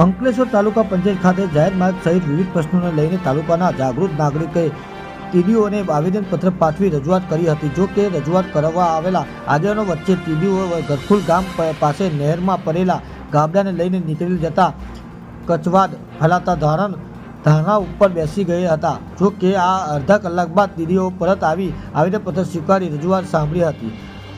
અંકલેશ્વર તાલુકા પંચાયત ખાતે જાહેર માર્ગ સહિત વિવિધ પ્રશ્નોને લઈને તાલુકાના જાગૃત નાગરિકે ટીડીઓને આવેદનપત્ર પાઠવી રજૂઆત કરી હતી. જો કે રજૂઆત કરવા આવેલા આગેવાનો વચ્ચે ટીડીઓ ગરખુલ ગામ પાસે નહેરમાં પડેલા ગાબડાને લઈને નીકળી જતા કચવાદ ફેલાતા ધારણ, ધારણા ઉપર બેસી ગયા હતા. જો કે આ અડધા કલાક બાદ ટીડીઓ પરત આવી આવેદનપત્ર સ્વીકારી રજૂઆત સાંભળી હતી.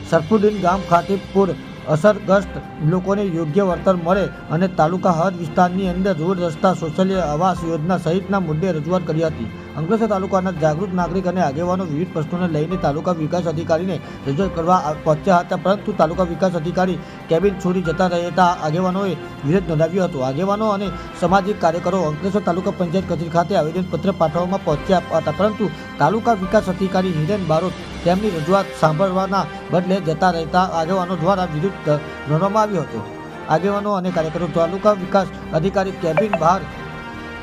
સરફુદ્દીન ગામ ખાતે પૂર અસરગ્રસ્ત લોકોને યોગ્ય વળતર મળે અને તાલુકા હદ વિસ્તારની અંદર રોડ, રસ્તા, શૌચાલય, આવાસ યોજના સહિતના મુદ્દે રજૂઆત કરી હતી. અંકલેશ્વર તાલુકાના જાગૃત નાગરિક અને આગેવાનો વિવિધ પ્રશ્નોને લઈને તાલુકા વિકાસ અધિકારીને રજૂઆત કરવા પહોંચ્યા હતા, પરંતુ તાલુકા વિકાસ અધિકારી કેબિન છોડી જતા રહેતા આગેવાનોએ વિરોધ નોંધાવ્યો હતો. આગેવાનો અને સામાજિક કાર્યકરો અંકલેશ્વર તાલુકા પંચાયત કચેરી ખાતે આવેદનપત્ર પાઠવવામાં પહોંચ્યા હતા, પરંતુ તાલુકા વિકાસ અધિકારી હિરેન બારોટ તેમની રજૂઆત સાંભળવાના બદલે જતા રહેતા આગેવાનો દ્વારા વિરોધ નોંધવામાં આવ્યો હતો. આગેવાનો અને કાર્યકરો તાલુકા વિકાસ અધિકારી કેબિન બહાર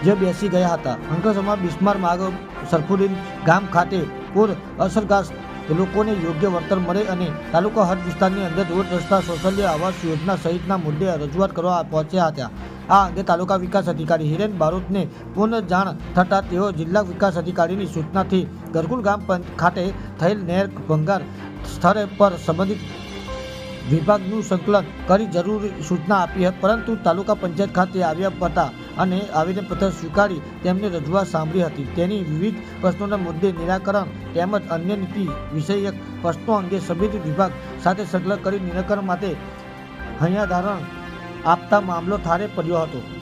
જે બેસી ગયા હતા. અંકલેશ્વરમાં બિસ્માર માર્ગ સરફુદ્દીન ગામ ખાતે પૂર અસરગ્રસ્ત લોકોને યોગ્ય વળતર મળે અને તાલુકા હદ વિસ્તારની અંદર રોડ રસ્તા, શૌચાલય, આવાસ યોજના સહિતના મુદ્દે રજૂઆત કરવા પહોંચ્યા હતા. આ અંગે તાલુકા વિકાસ અધિકારી હિરેન બારોટને પૂર્ણ જાણ થતાં તેઓ જિલ્લા વિકાસ અધિકારીની સૂચનાથી ગરકુલ ગામ ખાતે થયેલ નહેર ભંગાર સ્થળે પર સંબંધિત વિભાગનું સંકલન કરી જરૂરી સૂચના આપી હતી. પરંતુ તાલુકા પંચાયત ખાતે આવ્યા હતા. અને આવેદનપત્ર સ્વીકારી તેમની રજૂઆત સાંભળી હતી. તેની વિવિધ પ્રશ્નોના મુદ્દે નિરાકરણ તેમજ અન્ય નીતિ વિષયક પ્રશ્નો અંગે સંબંધિત વિભાગ સાથે સંકલન કરી નિરાકરણ માટે હૈયાધારણ આપતા મામલો થારે પડ્યો હતો.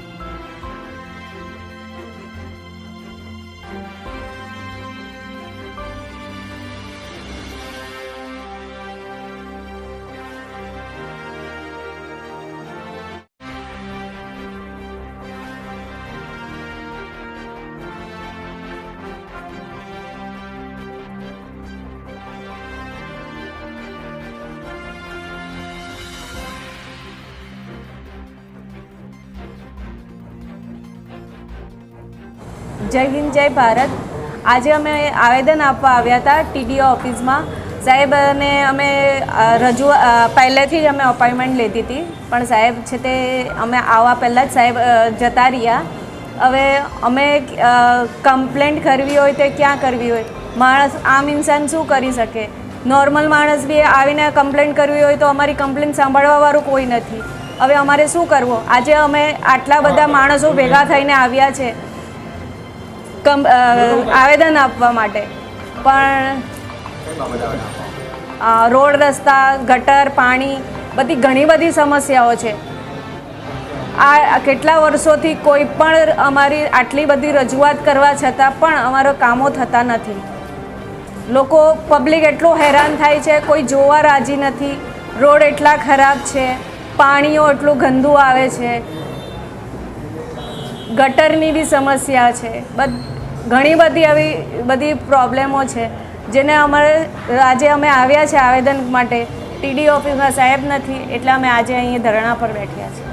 જય હિન્દ, જય ભારત. આજે અમે આવેદન આપવા આવ્યા હતા ટીડીઓ ઓફિસમાં. સાહેબ, અને અમે રજૂ પહેલેથી જ અમે અપોઇન્ટમેન્ટ લીધી હતી. પણ સાહેબ, છે તે, અમે આવવા પહેલાં જ સાહેબ જતા રહ્યા. હવે અમે કમ્પ્લેન્ટ કરવી હોય તે ક્યાં કરવી હોય? માણસ, આમ ઇન્સાન શું કરી શકે? નોર્મલ માણસ બી આવીને કમ્પ્લેન્ટ કરવી હોય તો અમારી કમ્પ્લેન સાંભળવાવાળું કોઈ નથી. હવે અમારે શું કરવું? આજે અમે આટલા બધા માણસો ભેગા થઈને આવ્યા છે. આવેદન આપવા માટે. પણ રોડ રસ્તા, ગટર, પાણી બધી ઘણી બધી સમસ્યાઓ છે. આ કેટલા વર્ષોથી કોઈ પણ અમારી આટલી બધી રજૂઆત કરવા છતાં પણ અમારો કામો થતા નથી. લોકો પબ્લિક એટલું હેરાન થાય છે, કોઈ જોવા રાજી નથી. રોડ એટલા ખરાબ છે, પાણીઓ એટલું ગંદુ આવે છે. ગટરની બી સમસ્યા છે. બધ ઘણી બધી આવી બધી પ્રોબ્લેમો છે. જેને અમારે આજે અમે આવ્યા છે આવેદન માટે. ટીડી ઓફિસમાં સાહેબ નથી એટલે અમે આજે અહીં ધરણા પર બેઠ્યા છીએ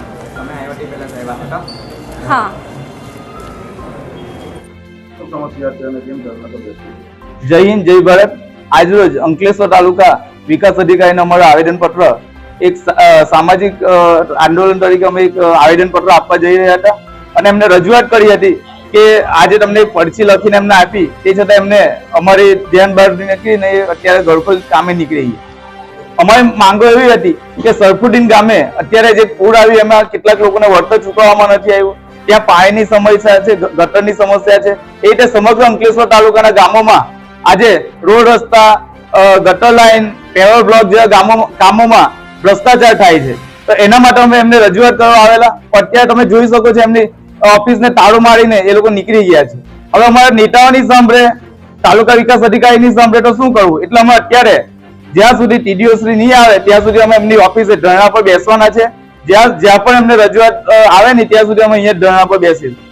હા. શું સમસ્યા છે અને કેમ ધરણા પર બેસી જય હિન્દ જય ભારત. આજરોજ અંકલેશ્વર તાલુકા વિકાસ અધિકારીને અમારું આવેદનપત્ર એક સામાજિક આંદોલન તરીકે અમે એક આવેદનપત્ર આપવા જઈ રહ્યા હતા. અને એમને રજૂઆત કરી હતી કે આજે તમને પરચી લખીને એમને આપી. તે છતાં એમને અમારી ધ્યાન બહાર નીકળીને અત્યારે ગળખોલ કામે નીકળી અમારી માંગો એવી હતી કે સરફુદ્દીન ગામે અત્યારે જે પૂર આવ્યું, એમાં કેટલાક લોકોને વળતર ચૂકવવામાં નથી આવ્યું. ત્યાં પાણીની સમસ્યા છે ગટરની સમસ્યા છે. એ રીતે સમગ્ર અંકલેશ્વર તાલુકાના ગામોમાં આજે રોડ રસ્તા ગટર લાઈન પેવર બ્લોક જેવા ગામો કામોમાં ભ્રષ્ટાચાર થાય છે. તો એના માટે અમે એમને રજૂઆત કરવા આવેલા. અત્યારે તમે જોઈ શકો છો એમની ઓફિસને તાળું મારીને એ લોકો નીકળી ગયા છે. હવે અમારા નેતાઓની સાંભળે, તાલુકા વિકાસ અધિકારીની સાંભળે તો શું કરવું? એટલે અમે અત્યારે જ્યાં સુધી ટીડીઓ શ્રી નહીં આવે, ત્યાં સુધી અમે એમની ઓફિસે ધરણા પર બેસવાના છે. જ્યાં જ્યાં પણ એમને રજૂઆત આવે ને ત્યાં સુધી અમે અહીંયા ધરણા પર બેસીશું.